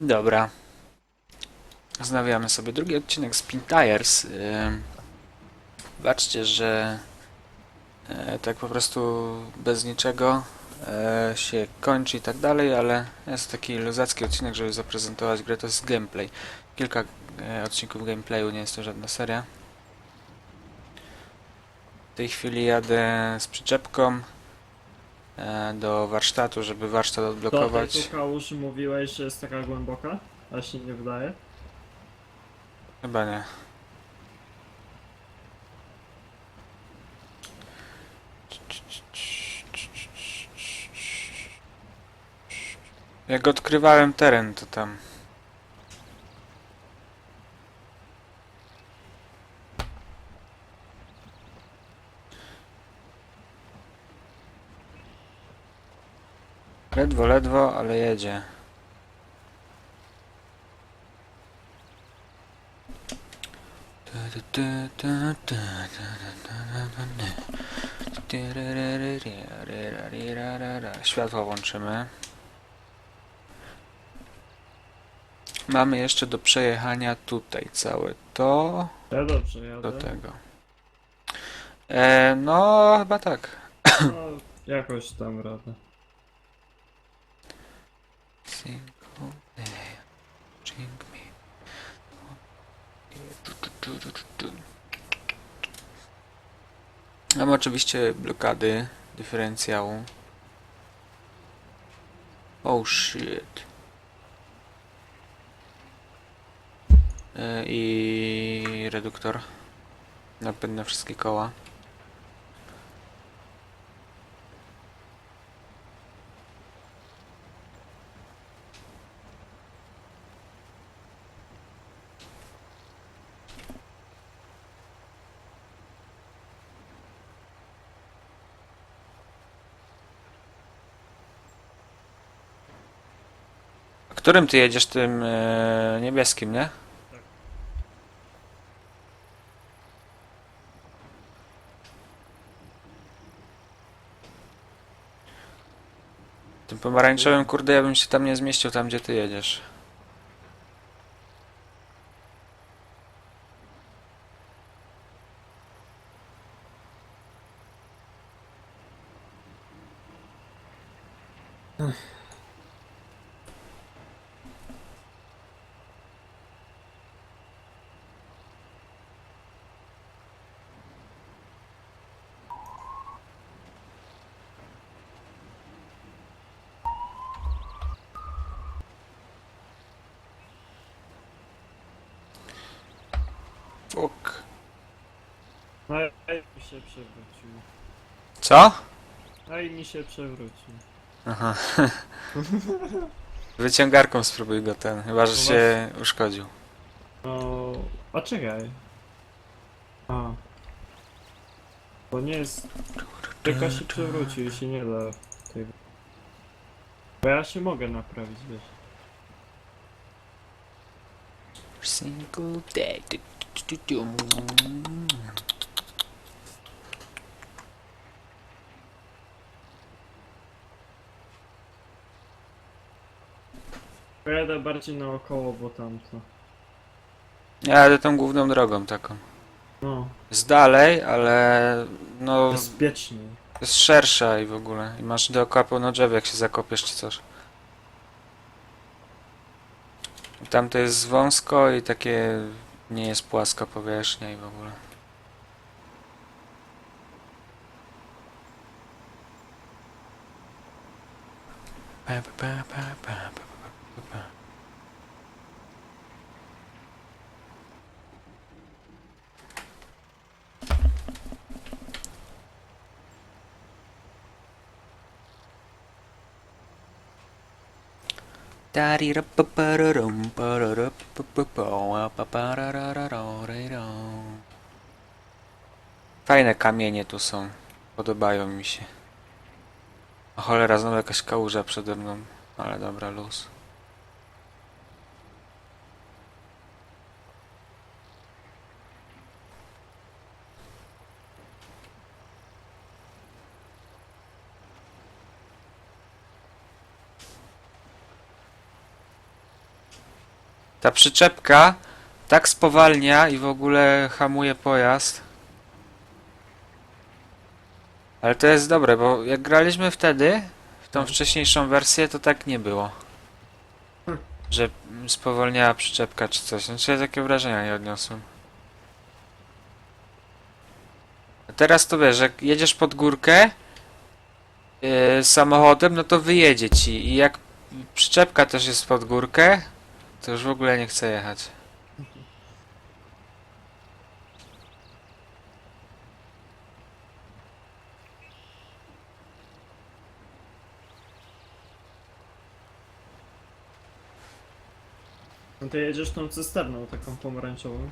Dobra. Znawiamy sobie drugi odcinek z Pin Tires. Baczcie, że e, tak po prostu bez niczego e, się kończy i tak dalej, ale jest taki luzacki odcinek, żeby zaprezentować grę, to jest gameplay. Kilka e, odcinków gameplayu, nie jest to żadna seria. W tej chwili jadę z przyczepką do warsztatu, żeby warsztat odblokować. Tutaj tu kałuż mówiłeś, że jest taka głęboka, a się nie wydaje. Chyba nie. Jak odkrywałem teren, to tam. Ledwo, ledwo, ale jedzie. Światło włączymy. Mamy jeszcze do przejechania tutaj całe to Ja dobrze jadę. do tego. E, no, chyba tak. No, jakoś tam radę. Single day, drink me. Mamy oczywiście blokady dyferencjału. Oh shit. E, I reduktor. Napęd na wszystkie koła. Którym ty jedziesz tym e, niebieskim, nie? Tym pomarańczowym, kurde, ja bym się tam nie zmieścił, tam gdzie ty jedziesz. Fuk. No i mi się przewrócił. Co? No i mi się przewrócił. Aha. Wyciągarką spróbuj go ten, chyba że No się uszkodził. No, a czekaj. A. Bo nie jest... Tylko się przewrócił i się nie da tego. Bo ja się mogę naprawić, wiesz. Single day. Pojadę bardziej naokoło, bo tamto. Ja jadę tą główną drogą taką. No, Jest dalej, ale no bezpieczniej. jest szersza i w ogóle. I masz dookoła pełno drzew, jak się zakopiesz czy coś. Tam to jest wąsko i takie nie jest płaska powierzchnia i w ogóle. Pa, pa, pa, pa, pa, pa, pa, pa. Fajne kamienie tu są. Podobają mi się. O cholera, znowu jakaś kałuża przede mną. Ale dobra, luz. Ta przyczepka tak spowalnia i w ogóle hamuje pojazd. Ale to jest dobre, bo jak graliśmy wtedy, w tą Mhm. wcześniejszą wersję, to tak nie było. Hmm. Że spowolniała przyczepka czy coś. Znaczy ja takie wrażenia nie odniosłem. A teraz to wiesz, jak jedziesz pod górkę yy, samochodem, no to wyjedzie ci. I jak przyczepka też jest pod górkę, to już w ogóle nie chcę jechać. No ty jedziesz tą cysterną taką pomarańczową.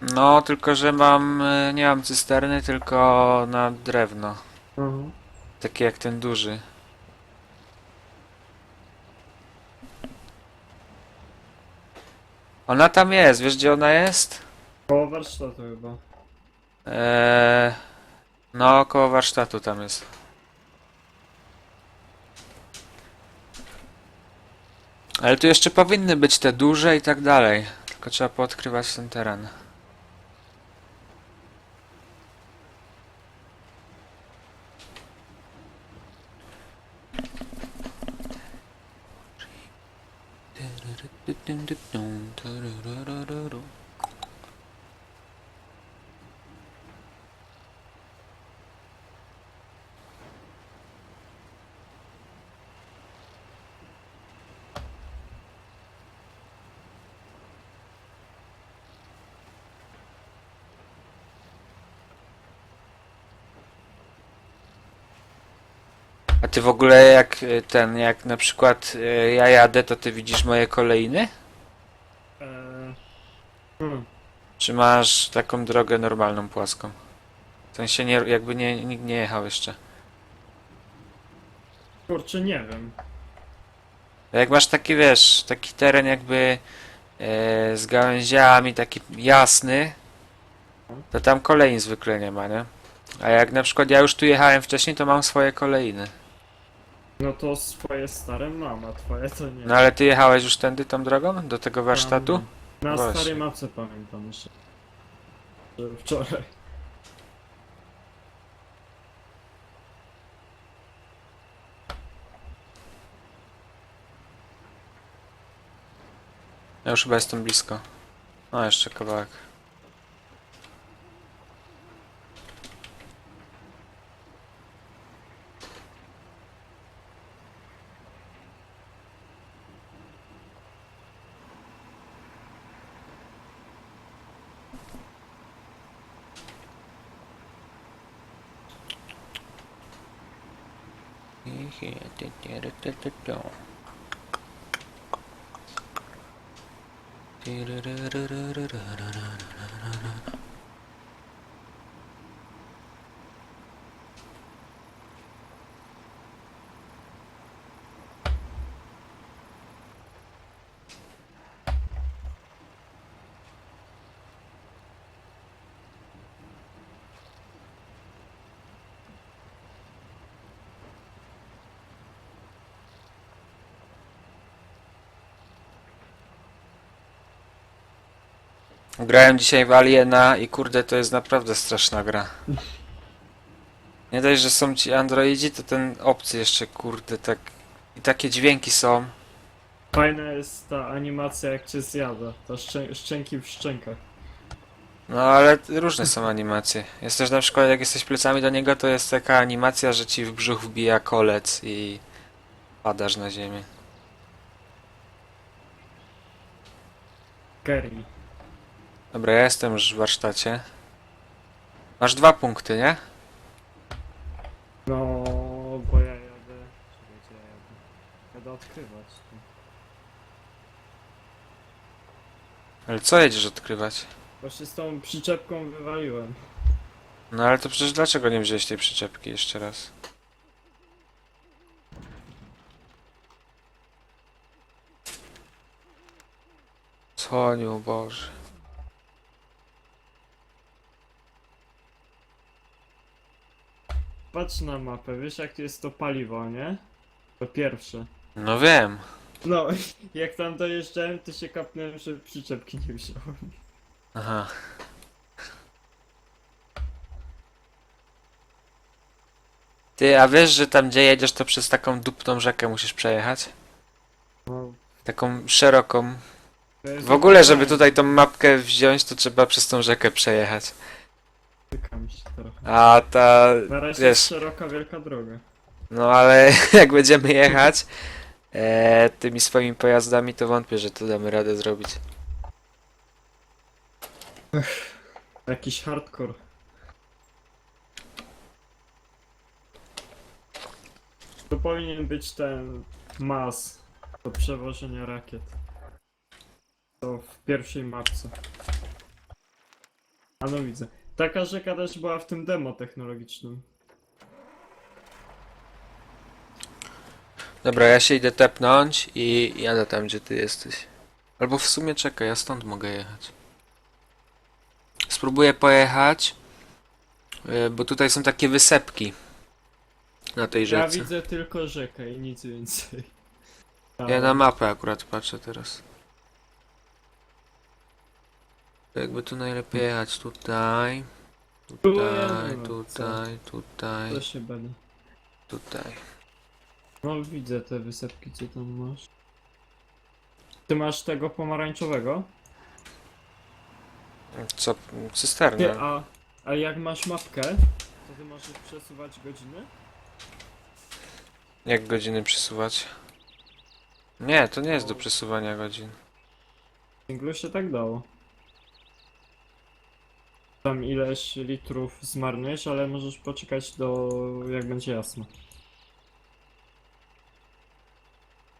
No, tylko że mam, y, nie mam cysterny, tylko na drewno. Mhm. Takie jak ten duży. Ona tam jest, wiesz gdzie ona jest? Koło warsztatu chyba. Eee, no, koło warsztatu tam jest. Ale tu jeszcze powinny być te duże i tak dalej. Tylko trzeba poodkrywać ten teren. dun, dun, dun, A ty w ogóle jak y, ten, jak na przykład y, ja jadę, to ty widzisz moje kolejny? Eee... Hmm. Czy masz taką drogę normalną, płaską? W sensie nie, jakby nie, nikt nie jechał jeszcze. Kurczę, nie wiem. Jak masz taki, wiesz, taki teren jakby e, z gałęziami, taki jasny, to tam kolejn zwykle nie ma, nie? A jak na przykład ja już tu jechałem wcześniej, to mam swoje kolejny. No to swoje stare mam, a twoje to nie. No ale ty jechałeś już tędy tą drogą? Do tego warsztatu? Na Właśnie. starej mapce pamiętam jeszcze. Że wczoraj. Ja już chyba jestem blisko. No, jeszcze kawałek. here. Da, da, da, da, da, da, da, da, da. Grałem dzisiaj w Aliena i kurde to jest naprawdę straszna gra. Nie dość, że są ci androidzi, to ten obcy jeszcze kurde tak... I takie dźwięki są. Fajna jest ta animacja jak cię zjada. Ta szczę szczęki w szczękach. No ale różne są animacje. Jest też na przykład jak jesteś plecami do niego, to jest taka animacja, że ci w brzuch wbija kolec i padasz na ziemię. Gary. Dobra, ja jestem już w warsztacie. Masz dwa punkty, nie? No, bo ja jadę. Czekajcie, ja jadę. Jadę odkrywać. tu. Ale co jedziesz odkrywać? Właśnie z tą przyczepką wywaliłem. No ale to przecież dlaczego nie wziąłeś tej przyczepki jeszcze raz? Słoniu Boże. Patrz na mapę, wiesz jak jest to paliwo, nie? To pierwsze. No wiem. No, jak tam dojeżdżałem, to się kapnąłem, że przyczepki nie wziąłem. Aha. Ty, a wiesz, że tam gdzie jedziesz, to przez taką dupną rzekę musisz przejechać? No, Taką szeroką. to jest W ogóle, żeby tutaj tą mapkę wziąć, to trzeba przez tą rzekę przejechać. Się trochę. A ta, Na razie wiesz, jest szeroka, wielka droga. no ale jak będziemy jechać e, tymi swoimi pojazdami, to wątpię, że to damy radę zrobić. Jakiś hardcore. To powinien być ten mas do przewożenia rakiet. To w pierwszej mapce. A no widzę. Taka rzeka też była w tym demo technologicznym. Dobra, ja się idę tepnąć i jadę tam, gdzie ty jesteś. Albo w sumie czekaj, ja stąd mogę jechać. Spróbuję pojechać, y, bo tutaj są takie wysepki na tej Ja rzece. widzę tylko rzekę i nic więcej. Ja na mapę akurat patrzę teraz. To Jakby tu najlepiej jechać tutaj, tutaj, no, tutaj, tutaj, To się będę. tutaj. No widzę te wysepki, co tam masz. Ty masz tego pomarańczowego? Co? Ty, Cysterna. a, a jak masz mapkę, to ty możesz przesuwać godziny? Jak godziny przesuwać? Nie, to nie jest do przesuwania godzin. W singlu się tak dało. Tam ileś litrów zmarnujesz, ale możesz poczekać do jak będzie jasno.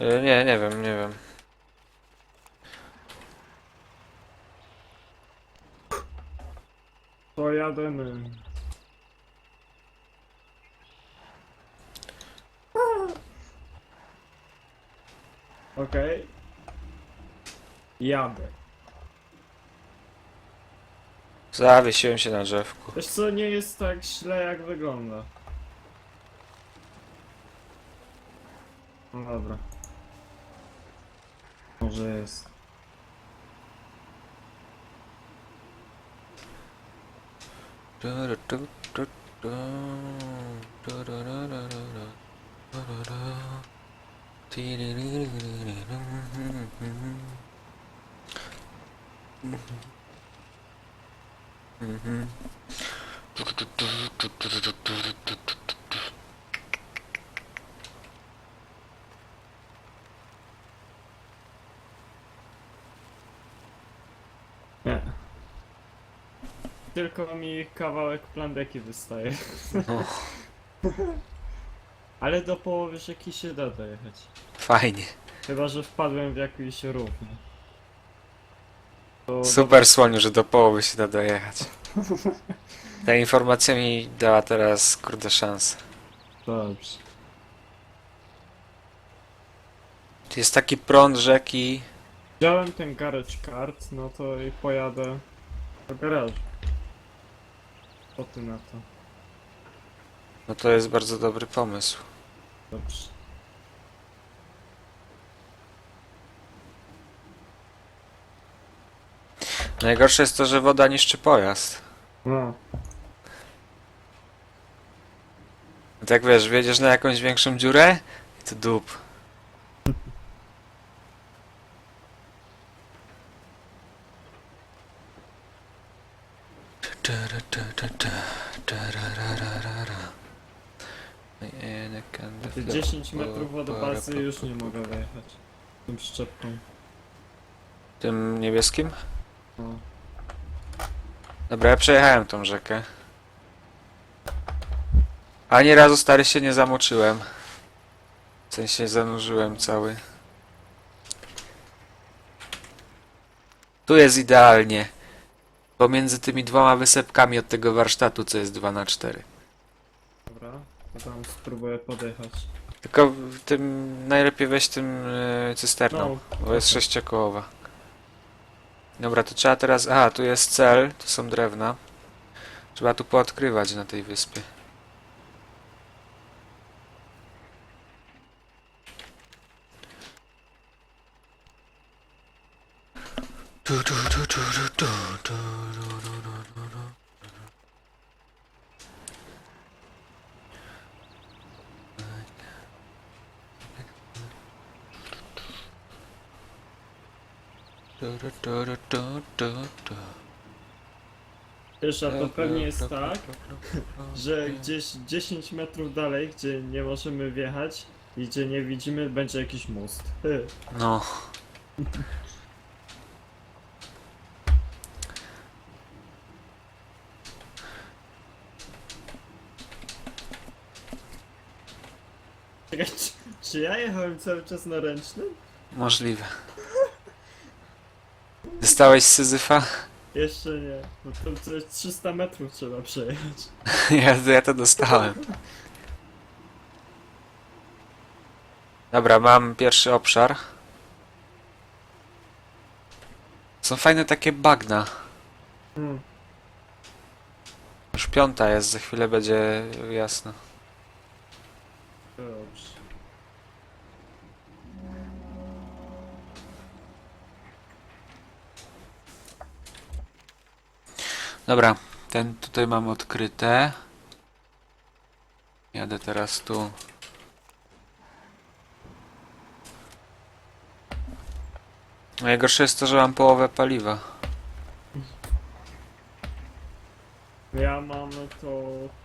Y, Nie, nie wiem, nie wiem. To jademy. Okej. Jadę. Zawiesiłem się na drzewku. Wiesz co, nie jest tak źle jak wygląda. No dobra. Może jest. Nie. Tylko mi kawałek plandeki wystaje. No. Ale do połowy rzeki się da dojechać. Fajnie. Chyba, że wpadłem w jakiś rów. nie? To Super słoniu, że do połowy się da dojechać. Ta informacja mi dała teraz, kurde, szansę. Dobrze. Jest taki prąd rzeki. Wziąłem ten garage card, no to i pojadę do garażu. Po ty na to. No to jest bardzo dobry pomysł. Dobrze. Najgorsze jest to, że woda niszczy pojazd. No. Tak wiesz, wjedziesz na jakąś większą dziurę i to dup. Te 10 metrów wodopazy już nie mogę wejechać. Tym przyczepką. Tym niebieskim? Dobra, ja przejechałem tą rzekę. Ani razu stary się nie zamoczyłem. W sensie zanurzyłem cały. Tu jest idealnie. Pomiędzy tymi dwoma wysepkami od tego warsztatu, co jest 2 na 4 Dobra, to tam spróbuję podjechać. Tylko w tym najlepiej weź tym yy, cysterną, No, bo jest sześciokołowa. Dobra, to trzeba teraz... Aha, tu jest cel, tu są drewna. Trzeba tu poodkrywać na tej wyspie. Wiesz, a to pewnie jest tak, że gdzieś 10 metrów dalej, gdzie nie możemy wjechać i gdzie nie widzimy, będzie jakiś most. Hy. No. Czekaj, czy, czy ja jechałem cały czas na ręcznym? Możliwe. Dostałeś z Syzyfa? Jeszcze nie, to coś 300 metrów trzeba przejechać. Ja, ja to dostałem. Dobra, mam pierwszy obszar. Są fajne takie bagna. Hmm. Już piąta jest, za chwilę będzie jasno. Dobrze. Dobra, ten tutaj mam odkryte. Jadę teraz tu. Najgorsze jest to, że mam połowę paliwa. Ja mam to,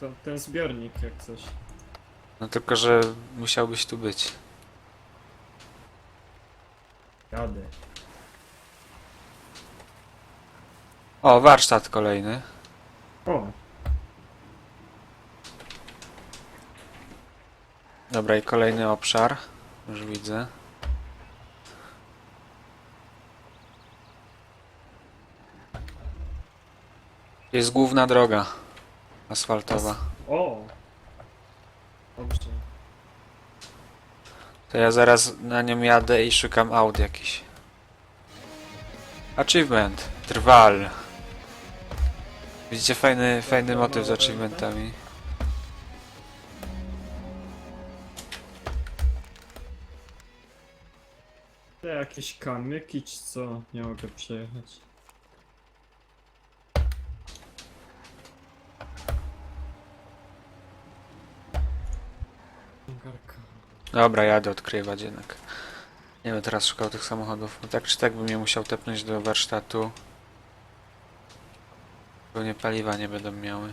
to ten zbiornik jak coś. No tylko, że musiałbyś tu być. Jadę. O, warsztat kolejny. O, Dobra, i kolejny obszar. Już widzę. Jest główna droga asfaltowa. o. Dobrze. To ja zaraz na nią jadę i szukam aut jakiś. Achievement. Trwal. Widzicie fajny, fajny motyw z achievementami. To jakieś kamyki czy co? Nie mogę przejechać. Garka. Dobra, jadę odkrywać jednak. Nie będę teraz szukał tych samochodów. Bo tak czy tak bym je musiał tepnąć do warsztatu. Pewnie paliwa nie będą miały.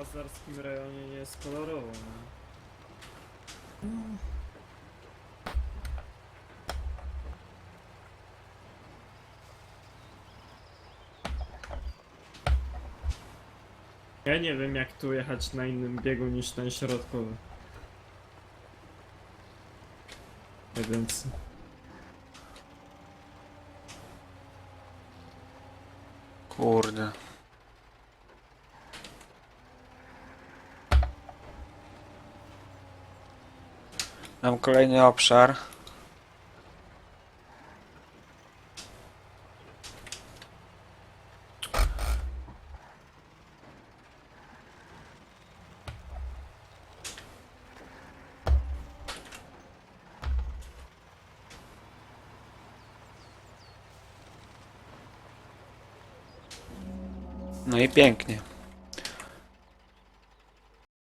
Na łazarskim rejonie nie jest kolorowo, no. Ja nie wiem jak tu jechać na innym biegu niż ten środkowy. Więc... Kurde. Mam kolejny obszar. No i pięknie.